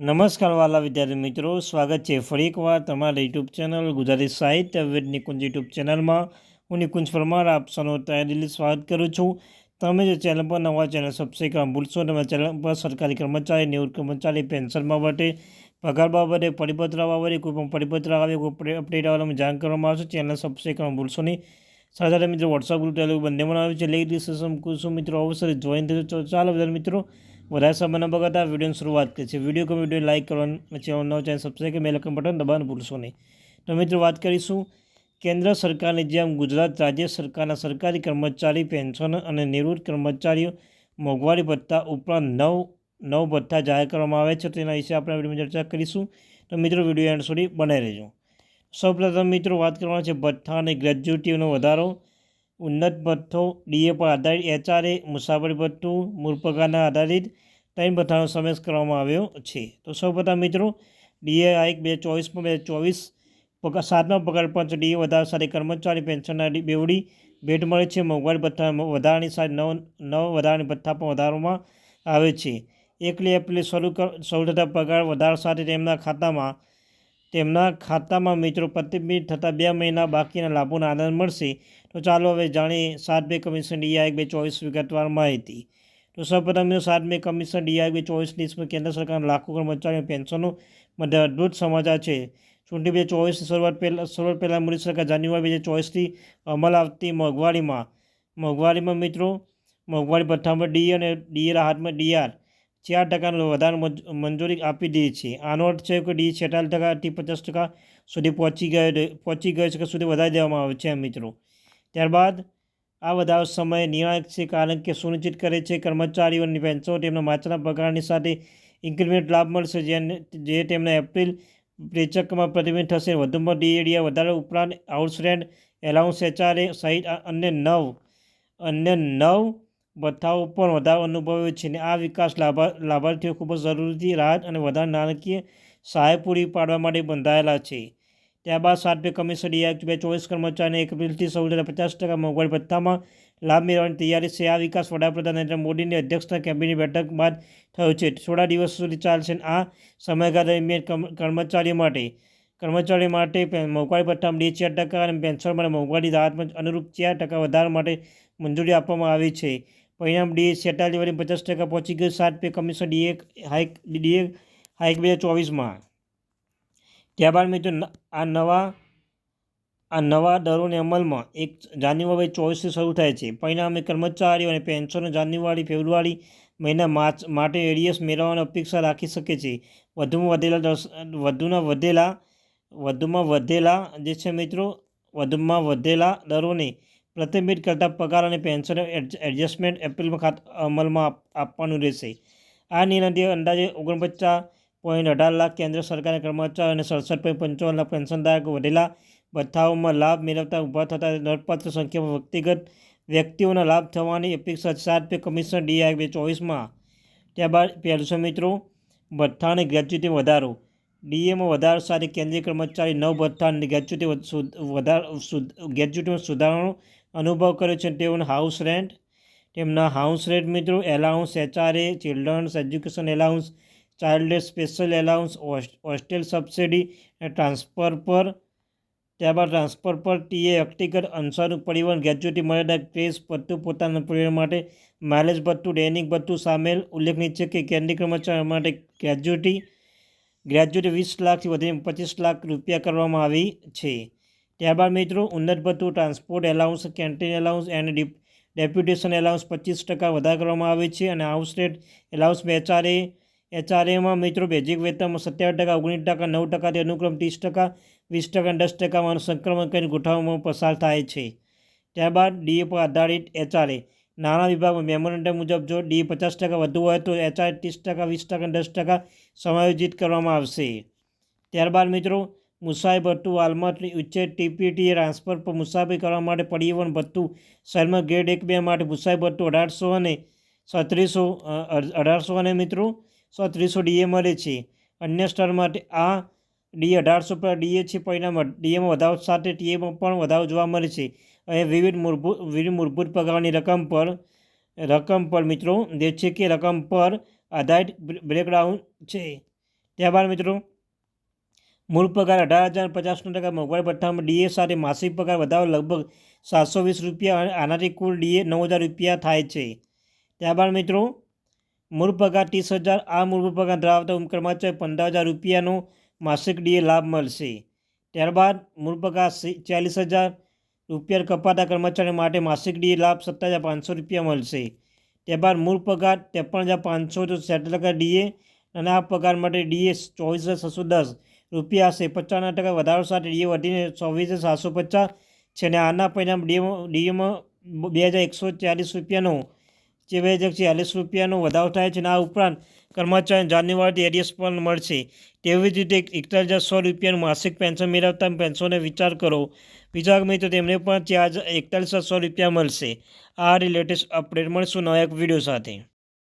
નમસ્કાર વાલા વિદ્યાર્થી મિત્રો, સ્વાગત છે ફરી એકવાર તમારા યુટ્યુબ ચેનલ ગુજરાતી સાહિત્ય વિદ નિકુંજ યુટ્યુબ ચેનલમાં. હું નિકુંજ પરમાર, આપ સૌનું તહેદિલી સ્વાગત કરું છું. તમે જે ચેનલ પર નવા ચેનલ સબસ્ક્રાઈબ કરવા ભૂલશો તમે ચેનલ પર સરકારી કર્મચારી, નિવૃત્ત કર્મચારી પેન્શન બાબતે પગાર બાબતે પરિપત્ર બાબતે કોઈ પણ પરિપત્ર આવે, કોઈ અપડેટ આવે જાણ કરવામાં આવશે. ચેનલ સબસ્ક્રાઈબ કરવા ભૂલશો નહીં. સાથે સાથે મિત્રો વોટ્સઅપ ગ્રુપ ટેલિગ્રામ બંને બનાવ્યું છે. લેક ડિસ્કશન કુશું મિત્રો, અવસર જોઈન થશે ચાલો બધા મિત્રો વધારે સમયના બગાડતા વિડીયોની શરૂઆત કરી છે વીડિયો ગમે વીડિયો લાઇક કરવાનું ચેનલ નવો ચેનલ સબસ્ક્રાઈબ કે આઇકન બટન દબાવવાનું ભૂલશો નહીં. તો મિત્રો વાત કરીશું કેન્દ્ર સરકારની જેમ ગુજરાત રાજ્ય સરકારના સરકારી કર્મચારી, પેન્શન અને નિવૃત્ત કર્મચારીઓ મોંઘવારી ભથ્થા ઉપરાંત નવ નવ ભથ્થા જાહેર કરવામાં આવે છે. તેના વિશે આપણે વિડીયોમાં ચર્ચા કરીશું. તો મિત્રો વીડિયો એન્ડ સુધી બનાવી રહેજો. સૌપ્રથમ મિત્રો વાત કરવાના છે ભથ્થા અને ગ્રેજ્યુટીનો વધારો. ઉન્નત ભથ્થો ડીએ પર આધારિત એચઆરએ, મુસાફરી ભથ્થું મૂળ પગારના આધારિત ત્રણ ભથ્થાનો સમાવેશ કરવામાં આવ્યો છે. તો સૌપ્રથમ મિત્રો, ડીએ આઈક બે ચોવીસમાં બે ચોવીસ પગાર સાતમા પગાર પંચ ડીએ વધારા સાથે કર્મચારી પેન્શનના બેવડી ભેટ મળે છે. મોંઘવારી ભથ્થા વધારાની સાથે નવ નવ વધારાની ભથ્થા પણ વધારવામાં આવે છે. એકલી એપ્રિલે શરૂ શરૂ થતા પગાર વધારા સાથે તેમના ખાતામાં તેમના ખાતામાં મિત્રો પ્રતિબિંબિત થતાં બે મહિના બાકીના લાભોનો આનંદ મળશે. તો ચાલો હવે જાણીએ સાત બે કમિશન ડીઆઈ બે ચોવીસ વિગતવાર માહિતી. તો સૌપ્રથમ સાત બે કમિશન ડીઆઈ બે ચોવીસ લિસ્ટમાં કેન્દ્ર સરકારના લાખો કર્મચારીઓ પેન્શનો માટે અદ્ભુત સમાચાર છે. ચૂંટણી બે ચોવીસની શરૂઆત પહેલાં શરૂઆત પહેલાં મોદી સરકાર જાન્યુઆરી બે હજાર ચોવીસથી અમલ આવતી મોંઘવારીમાં. મોંઘવારીમાં મિત્રો, મોંઘવારી ભથ્થામાં ડી અને ડી રાહતમાં ડીઆર ચાર ટકાનો વધારે મંજૂરી આપી દીધી છે. આનો અર્થ છે કે ડી છેતાલીસ ટકાથી પચાસ ટકા સુધી પહોંચી ગયો પહોંચી ગયો છે કે સુધી વધારી દેવામાં આવે છે મિત્રો. ત્યારબાદ આ વધારો સમય નિર્ણાયક છે કારણ કે સુનિશ્ચિત કરે છે કર્મચારીઓની પેન્શનો તેમના માછના પગારની સાથે ઇન્ક્રીમેન્ટ લાભ મળશે જેને, જે તેમને એપ્રિલ પ્રેચકમાં પ્રતિબિંબ થશે. વધુમાં ડીએડીઆર વધારે ઉપરાંત આઉટસ્ટેન્ડ એલાઉન્સ એચઆરએ સહિત અન્ય નવ અન્ય નવ ભથ્થાઓ પણ વધારો અનુભવ્યો છે અને આ વિકાસ લાભા, લાભાર્થીઓ ખૂબ જ જરૂરી રાહત અને વધારે નાણાકીય સહાય પૂરી પાડવા માટે બંધાયેલા છે. ત્યારબાદ સાત પે કમિશન ડીઆર બે ચોવીસ કર્મચારીને એક એપ્રિલથી સૌ પચાસ ટકા મોંઘવારી ભથ્થામાં લાભ મેળવવાની તૈયારી છે. આ વિકાસ વડાપ્રધાન નરેન્દ્ર મોદીની અધ્યક્ષતા કેબિનેટ બેઠક બાદ થયો છે. થોડા દિવસ સુધી ચાલશે આ સમયગાળા દરમિયાન કર્મચારીઓ માટે કર્મચારીઓ માટે મોંઘવારી ભથ્થામાં બે ચાર ટકા અને પેન્શન માટે મોંઘવારી રાહતમાં અનુરૂપ ચાર ટકા વધારા માટે મંજૂરી આપવામાં આવી છે. પરિણામ ડીએ છેતાલીસ વડે પચાસ ટકા પહોંચી ગયું. સાત pay commission DA hike DA hike બે હજાર ચોવીસમાં. ત્યારબાદ મિત્રો આ નવા આ નવા દરોને અમલમાં એક જાન્યુઆરી ચોવીસથી શરૂ થાય છે. પરિણામે કર્મચારીઓ અને પેન્શનો જાન્યુઆરી, ફેબ્રુઆરી મહિના માર્ચ માટે એડીએસ મેળવવાની અપેક્ષા રાખી શકે છે. વધુમાં વધેલા વધુના વધેલા, વધુમાં વધેલા જે છે મિત્રો, વધુમાં વધેલા દરોને પ્રતિબિંબિત કરતા પગાર અને પેન્શન એડજસ્ટમેન્ટ એપ્રિલમાં ખાત અમલમાં આપવાનું રહેશે. આ નિર્ણયથી અંદાજે ઓગણપચાસ પોઈન્ટ અઢાર લાખ કેન્દ્ર સરકારના કર્મચારીઓ અને સડસઠ પોઈન્ટ પંચાવન લાખ પેન્શનધારકો વધેલા ભથ્થાઓમાં લાભ મેળવતા ઊભા થતા નોંધપાત્ર સંખ્યામાં વ્યક્તિગત વ્યક્તિઓના લાભ થવાની અપેક્ષા સાત પે કમિશન ડીઆઈ બે ચોવીસમાં. ત્યારબાદ, પહેલું મિત્રો ભથ્થા અને ગ્રેચ્યુટી વધારો. ડીએમાં વધારો સાથે કેન્દ્રીય કર્મચારી નવ ભથ્થા અને ગ્રેચ્યુટી વધારો ગ્રેચ્યુટીમાં સુધારણો અનુભવ કર્યો છે તેઓનું હાઉસ રેન્ટ તેમના હાઉસ રેન્ટ મિત્રો allowance HRA children's education allowance child special allowance hostel subsidy transfer પર. ત્યારબાદ ટ્રાન્સફર પર ટીએ વ્યક્તિગત અનુસારનું પરિવહન ગ્રેજ્યુટી મર્યાદા ક્રેઝ ભથ્થું પોતાના પરિવાર માટે માઇલેજ ભથ્થું દૈનિક ભથ્થું સામેલ. ઉલ્લેખનીય છે કે કેન્દ્રીય કર્મચારીઓ માટે ગ્રેજ્યુટી ગ્રેજ્યુટી વીસ લાખથી વધીને પચીસ લાખ રૂપિયા કરવામાં આવી છે. ત્યારબાદ મિત્રો ઉન્નત ભથ્થું transport allowance canteen allowance and deputation allowance પચીસ ટકા વધારે કરવામાં આવે છે અને આઉટસ્ટેટ એલાઉન્સ એચઆરએ એચઆરએમાં મિત્રો બેઝિક વેતનમાં સત્યાવીસ ટકા, ઓગણીસ ટકા, નવ ટકાથી અનુક્રમ ત્રીસ ટકા, વીસ ટકા દસ ટકામાં સંક્રમણ કરીને ગોઠવવામાં પસાર થાય છે. ત્યારબાદ ડીએ પર આધારિત એચઆરએ. નાણાં વિભાગમાં મેમોરેન્ડમ મુજબ જો ડી પચાસ ટકા વધુ હોય તો એચઆરએ ત્રીસ ટકા, વીસ ટકા દસ ટકા સમાયોજિત કરવામાં આવશે. ત્યારબાદ મિત્રો મુસાફરી ભથ્થું હાલમાં ઉચ્ચ ટીપીટી ટ્રાન્સફર પર મુસાફરી કરવા માટે પરિવહન ભથ્થું. શહેરમાં ગ્રેડ એક બે માટે મુસાફરી ભથ્થું અઢારસો અને સત્રીસો અઢારસો અને મિત્રો સત્રીસો ડીએ મળે છે. અન્ય સ્તર માટે આ ડીએ અઢારસો પર ડીએ છે, પરિણામ ડીએમાં વધારો સાથે ટીએમાં પણ વધારો જોવા મળે છે. અહીં વિવિધ મૂળભૂત વિવિધ મૂળભૂત પગારની રકમ પર રકમ પર મિત્રો જે છે કે રકમ પર આધારિત બ્રેકડાઉન છે. ત્યારબાદ મિત્રો મૂળ પગાર અઢાર હજાર પચાસનો ટકા, મોંઘવારી ભથ્થામાં ડીએ સાથે માસિક પગાર વધારો લગભગ સાતસો વીસ રૂપિયા અને આનાથી કુલ ડીએ નવ હજાર રૂપિયા થાય છે. ત્યારબાદ મિત્રો, મૂળ પગાર ત્રીસ હજાર, આ મૂળભૂત પગાર ધરાવતા કર્મચારી પંદર હજાર રૂપિયાનો માસિક ડીએ લાભ મળશે. ત્યારબાદ મૂળ પગાર ચાલીસ હજાર રૂપિયા કપાતા કર્મચારીઓ માટે માસિક ડીએ લાભ સત્તર હજાર પાંચસો રૂપિયા મળશે. ત્યારબાદ મૂળ પગાર ત્રેપન હજાર પાંચસો સેટ ટકા ડીએ અને આ પગાર માટે ડીએ ચોવીસ હજાર છસો દસ રૂપિયા હશે પચાસના ટકા વધારો સાથે ડીએ વધીને ચોવીસ સાતસો પચાસ છે અને આના પરિણામ ડીએમ ડીએમાં બે હજાર એકસો ચાલીસ રૂપિયાનો જે બે હજાર ચાલીસ રૂપિયાનો વધારો થાય છે અને આ ઉપરાંત કર્મચારી જાન્યુઆરીથી એરિયસ પણ મળશે. તેવી જ રીતે એકતાલીસ હજાર સો રૂપિયાનું માસિક પેન્શન મેળવતા પેન્શનનો વિચાર કરો. બીજા મિત્રો તેમને પણ ચાર એકતાલીસ હજાર સો રૂપિયા મળશે. આ રિલેટેડ અપડેટ મળશું નવા એક વીડિયો સાથે.